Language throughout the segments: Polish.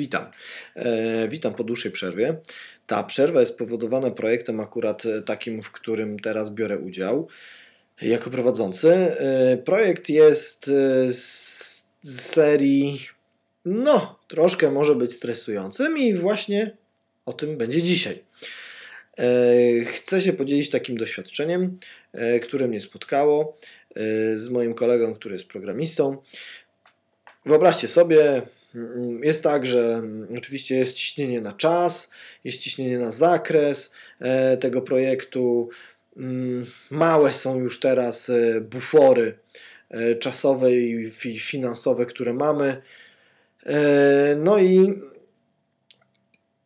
Witam. E, witam po dłuższej przerwie. Ta przerwa jest spowodowana projektem akurat e, takim, w którym teraz biorę udział jako prowadzący. E, projekt jest e, z, serii, no, troszkę może być stresującym i właśnie o tym będzie dzisiaj. E, chcę się podzielić takim doświadczeniem, e, które mnie spotkało z moim kolegą, który jest programistą. Wyobraźcie sobie, jest tak, że mm, oczywiście jest ciśnienie na czas, jest ciśnienie na zakres e, tego projektu. Mm, Małe są już teraz e, bufory e, czasowe i fi- finansowe, które mamy. No i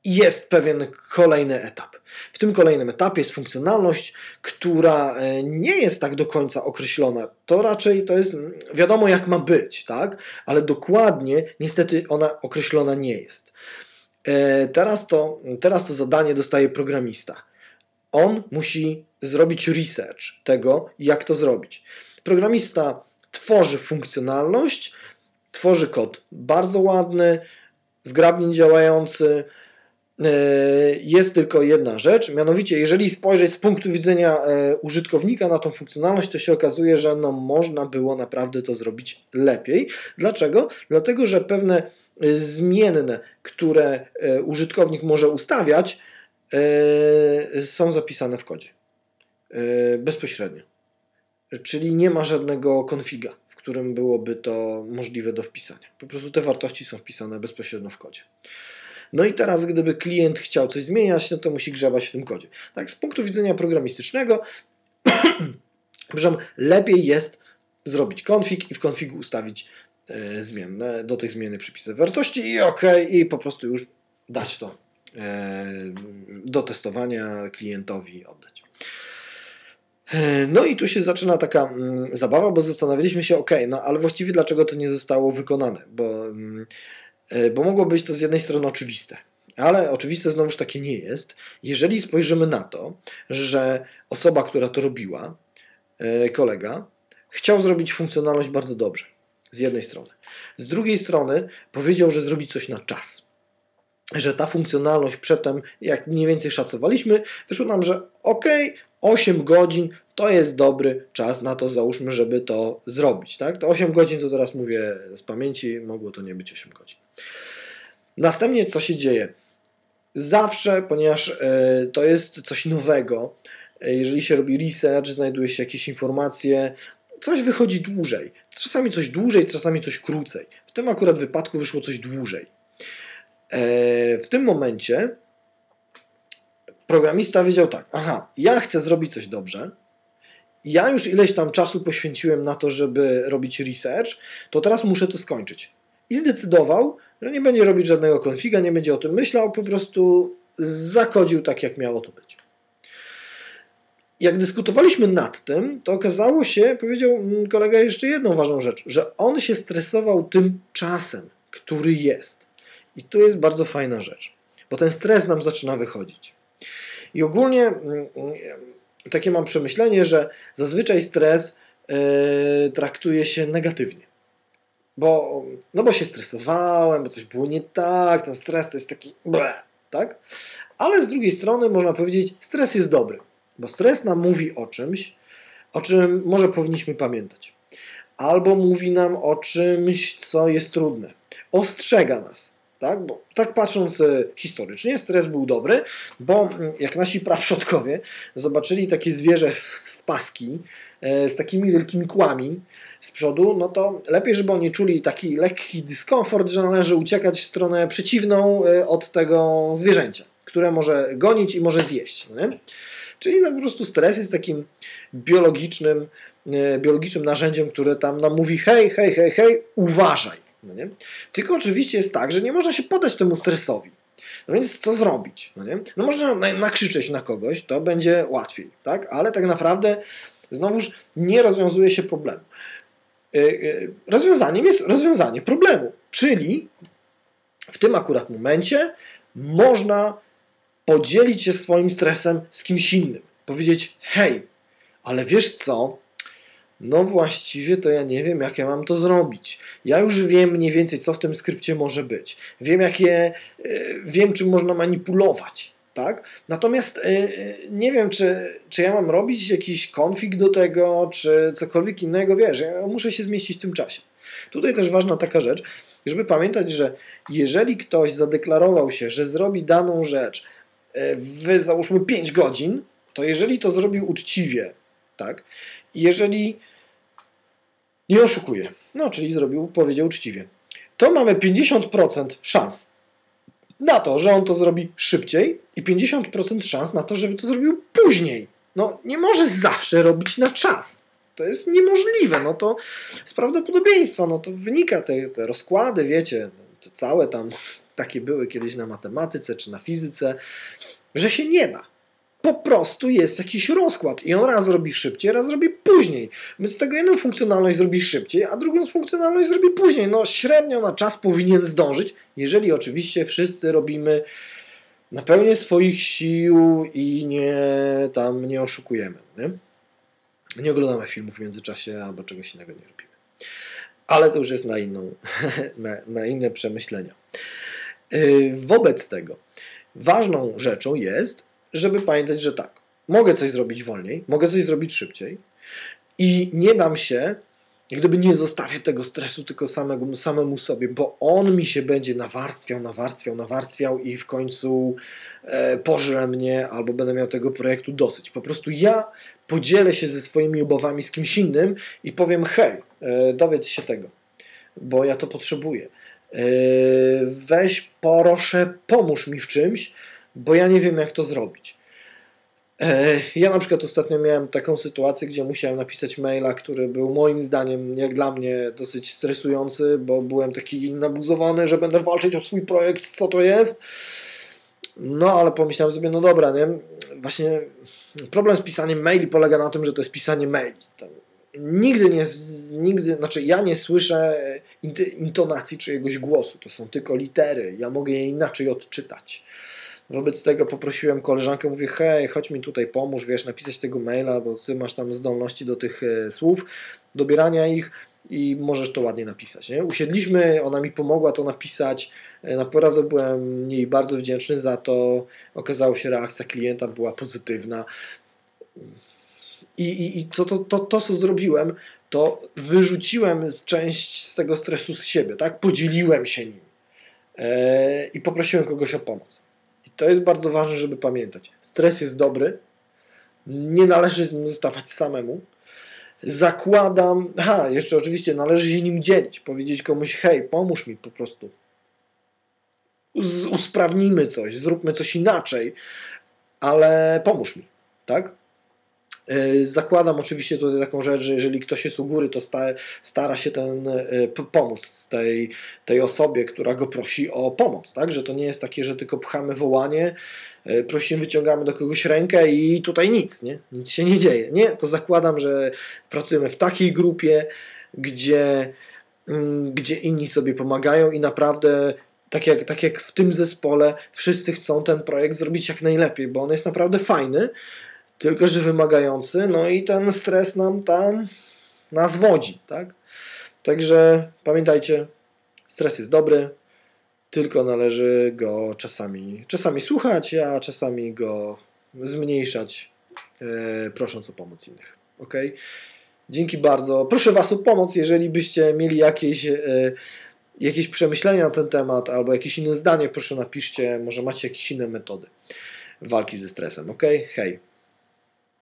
jest pewien kolejny etap. W tym kolejnym etapie jest funkcjonalność, która e, nie jest tak do końca określona. To raczej to jest mm, wiadomo jak ma być, tak? Ale dokładnie niestety ona określona nie jest. E, Teraz to, teraz to zadanie dostaje programista. On musi zrobić research tego, jak to zrobić. Programista tworzy funkcjonalność, tworzy kod bardzo ładny, zgrabnie działający, jest tylko jedna rzecz, mianowicie jeżeli spojrzeć z punktu widzenia e, użytkownika na tą funkcjonalność, to się okazuje, że no, można było naprawdę to zrobić lepiej. Dlaczego? Dlatego, że pewne e, zmienne, które e, użytkownik może ustawiać, e, są zapisane w kodzie e, bezpośrednio. Czyli nie ma żadnego konfiga, w którym byłoby to możliwe do wpisania. Po prostu te wartości są wpisane bezpośrednio w kodzie. No i teraz, gdyby klient chciał coś zmieniać, no to musi grzebać w tym kodzie. Tak, z punktu widzenia programistycznego, lepiej jest zrobić konfig i w konfigu ustawić e, zmienne, do tych zmiennych przypisać wartości i ok, i po prostu już dać to e, do testowania klientowi oddać. E, No i tu się zaczyna taka mm, zabawa, bo zastanawialiśmy się, ok, no ale właściwie dlaczego to nie zostało wykonane, bo mm, bo mogło być to z jednej strony oczywiste. Ale oczywiste znowuż takie nie jest, jeżeli spojrzymy na to, że osoba, która to robiła, e, kolega, chciał zrobić funkcjonalność bardzo dobrze. Z jednej strony. Z drugiej strony powiedział, że zrobi coś na czas. Że ta funkcjonalność przedtem, jak mniej więcej szacowaliśmy, wyszło nam, że ok, 8 godzin to jest dobry czas na to, załóżmy, żeby to zrobić. Tak? To 8 godzin, to teraz mówię z pamięci, mogło to nie być 8 godzin. Następnie co się dzieje? Zawsze, ponieważ e, to jest coś nowego, e, jeżeli się robi research, znajduje się jakieś informacje, coś wychodzi dłużej. Czasami coś dłużej, czasami coś krócej. W tym akurat wypadku wyszło coś dłużej. E, w tym momencie programista wiedział tak, aha, ja chcę zrobić coś dobrze, ja już ileś tam czasu poświęciłem na to, żeby robić research, to teraz muszę to skończyć. I zdecydował, że nie będzie robić żadnego konfiga, nie będzie o tym myślał, po prostu zakodził tak, jak miało to być. Jak dyskutowaliśmy nad tym, to okazało się, powiedział kolega jeszcze jedną ważną rzecz, że on się stresował tym czasem, który jest. I tu jest bardzo fajna rzecz, bo ten stres nam zaczyna wychodzić. I ogólnie takie mam przemyślenie, że zazwyczaj stres yy, traktuje się negatywnie. Bo, no bo się stresowałem, bo coś było nie tak, ten stres to jest taki ble, tak? Ale z drugiej strony można powiedzieć, stres jest dobry, bo stres nam mówi o czymś, o czym może powinniśmy pamiętać. Albo mówi nam o czymś, co jest trudne. Ostrzega nas. Tak? Bo tak patrząc historycznie, stres był dobry, bo jak nasi prawszotkowie zobaczyli takie zwierzę w paski z takimi wielkimi kłami z przodu, no to lepiej, żeby oni czuli taki lekki dyskomfort, że należy uciekać w stronę przeciwną od tego zwierzęcia, które może gonić i może zjeść. No nie? Czyli no, po prostu stres jest takim biologicznym, biologicznym narzędziem, które tam nam mówi hej, hej, hej, hej, uważaj. No nie? Tylko oczywiście jest tak, że nie można się podać temu stresowi. No więc co zrobić? No, nie? no można nakrzyczeć na kogoś, to będzie łatwiej, tak? ale tak naprawdę znowuż nie rozwiązuje się problemu. Rozwiązaniem jest rozwiązanie problemu, czyli w tym akurat momencie można podzielić się swoim stresem z kimś innym. Powiedzieć, hej, ale wiesz co, no właściwie to ja nie wiem, jak ja mam to zrobić. Ja już wiem mniej więcej, co w tym skrypcie może być. Wiem, jakie, wiem, czym można manipulować. Tak? Natomiast nie wiem, czy, czy ja mam robić jakiś konfig do tego, czy cokolwiek innego, wiesz, ja muszę się zmieścić w tym czasie. Tutaj też ważna taka rzecz, żeby pamiętać, że jeżeli ktoś zadeklarował się, że zrobi daną rzecz w załóżmy 5 godzin, to jeżeli to zrobił uczciwie, tak, jeżeli nie oszukuje, no czyli zrobił, powiedział uczciwie, to mamy 50% szans na to, że on to zrobi szybciej i 50% szans na to, żeby to zrobił później. No nie może zawsze robić na czas. To jest niemożliwe, no to z prawdopodobieństwa, no to wynika te, te rozkłady, wiecie, te całe tam takie były kiedyś na matematyce czy na fizyce, że się nie da po prostu jest jakiś rozkład i on raz zrobi szybciej, raz zrobi później. Więc tego jedną funkcjonalność zrobi szybciej, a drugą funkcjonalność zrobi później. No średnio na czas powinien zdążyć, jeżeli oczywiście wszyscy robimy na pełnię swoich sił i nie tam nie oszukujemy. Nie? nie oglądamy filmów w międzyczasie albo czegoś innego nie robimy. Ale to już jest na, inną, na, na inne przemyślenia. Yy, wobec tego ważną rzeczą jest, żeby pamiętać, że tak, mogę coś zrobić wolniej, mogę coś zrobić szybciej i nie dam się, gdyby nie zostawię tego stresu tylko samego, samemu sobie, bo on mi się będzie nawarstwiał, nawarstwiał, nawarstwiał i w końcu e, pożre mnie albo będę miał tego projektu dosyć. Po prostu ja podzielę się ze swoimi obawami z kimś innym i powiem: hej, e, dowiedz się tego, bo ja to potrzebuję. E, weź, proszę, pomóż mi w czymś, bo ja nie wiem, jak to zrobić. E, ja na przykład ostatnio miałem taką sytuację, gdzie musiałem napisać maila, który był moim zdaniem, jak dla mnie, dosyć stresujący, bo byłem taki nabuzowany, że będę walczyć o swój projekt, co to jest. No, ale pomyślałem sobie, no dobra, nie? Właśnie problem z pisaniem maili polega na tym, że to jest pisanie maili. Nigdy nie, nigdy, znaczy ja nie słyszę intonacji czyjegoś głosu, to są tylko litery, ja mogę je inaczej odczytać. Wobec tego poprosiłem koleżankę, mówię, hej, chodź mi tutaj pomóż, wiesz, napisać tego maila, bo ty masz tam zdolności do tych e, słów, dobierania ich i możesz to ładnie napisać. Nie? Usiedliśmy, ona mi pomogła to napisać. E, naprawdę byłem jej bardzo wdzięczny za to. Okazało się, reakcja klienta była pozytywna. I, i, i to, to, to, to, co zrobiłem, to wyrzuciłem część z tego stresu z siebie, tak? Podzieliłem się nim e, i poprosiłem kogoś o pomoc to jest bardzo ważne, żeby pamiętać. Stres jest dobry, nie należy z nim zostawać samemu. Zakładam, ha, jeszcze oczywiście należy się nim dzielić, powiedzieć komuś, hej, pomóż mi po prostu. Usprawnijmy coś, zróbmy coś inaczej, ale pomóż mi, tak? E, zakładam oczywiście tutaj taką rzecz, że jeżeli ktoś jest u góry, to stara się ten e, pomóc tej, tej osobie, która go prosi o pomoc, tak? Że to nie jest takie, że tylko pchamy wołanie, e, prosimy, wyciągamy do kogoś rękę i tutaj nic, nie? Nic się nie dzieje. Nie, to zakładam, że pracujemy w takiej grupie, gdzie, mm, gdzie inni sobie pomagają i naprawdę tak jak, tak jak w tym zespole, wszyscy chcą ten projekt zrobić jak najlepiej, bo on jest naprawdę fajny, tylko że wymagający, no i ten stres nam tam nas wodzi, tak? Także pamiętajcie, stres jest dobry, tylko należy go czasami, czasami słuchać, a czasami go zmniejszać, e, prosząc o pomoc innych. Ok? Dzięki bardzo. Proszę Was o pomoc, jeżeli byście mieli jakieś, e, jakieś przemyślenia na ten temat albo jakieś inne zdanie, proszę napiszcie, może macie jakieś inne metody walki ze stresem. Ok? Hej.